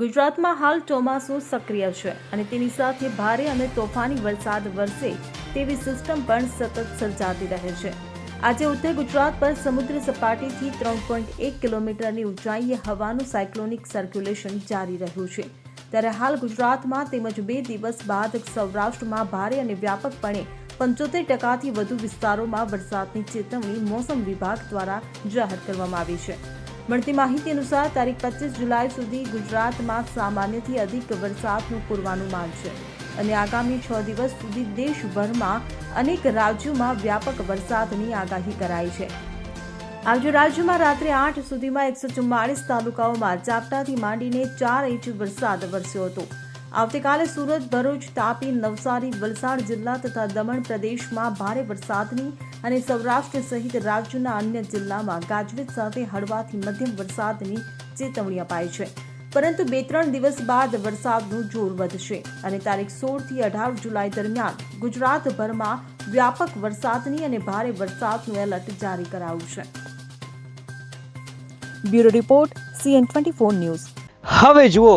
ગુજરાતમાં હાલ ચોમાસું સક્રિય છે અને તેની સાથે ભારે અને તોફાની વરસાદ વરસે તેવી સિસ્ટમ પણ સતત સર્જાતી રહે છે. આજે ઉત્તર ગુજરાત પર સમુદ્ર સપાટીથી ત્રણ પોઈન્ટ એક કિલોમીટરની ઊંચાઈએ હવાનું સાયક્લોનિક સર્ક્યુલેશન જારી રહ્યું છે. ત્યારે હાલ ગુજરાતમાં તેમજ બે દિવસ બાદ સૌરાષ્ટ્રમાં ભારે અને વ્યાપકપણે પંચોતેર ટકાથી વધુ વિસ્તારોમાં વરસાદની ચેતવણી મોસમ વિભાગ દ્વારા જાહેર કરવામાં આવી છે. મળતી માહિતી અનુસાર તારીખ પચીસ જુલાઈ સુધી ગુજરાતમાં સામાન્યથી અધિક વરસાદનું પૂર્વાનુમાન છે. અને આગામી છ દિવસ સુધી દેશભરમાં અનેક રાજ્યોમાં વ્યાપક વરસાદની આગાહી કરાઈ છે. આજે રાજ્યમાં રાત્રે આઠ સુધીમાં એકસો ચુમ્માળીસ તાલુકાઓમાં ઝાપટાથી માંડીને ચાર ઇંચ વરસાદ વરસ્યો હતો. આવતીકાલે સુરત ભરૂચ તાપી નવસારી વલસાડ જિલ્લા તથા દમણ પ્રદેશમાં ભારે વરસાદની અને સૌરાષ્ટ્ર સહિત રાજ્યના અન્ય જિલ્લામાં ગાજવીજ સાથે હળવાથી મધ્યમ વરસાદની ચેતવણી અપાઈ છે. પરંતુ બે ત્રણ દિવસ બાદ વરસાદનું જોર વધશે અને તારીખ સોળથી અઢાર જુલાઈ દરમિયાન ગુજરાતભરમાં વ્યાપક વરસાદની અને ભારે વરસાદનું એલર્ટ જારી કરાયું છે. Bureau report CN twenty four news. હવે જુઓ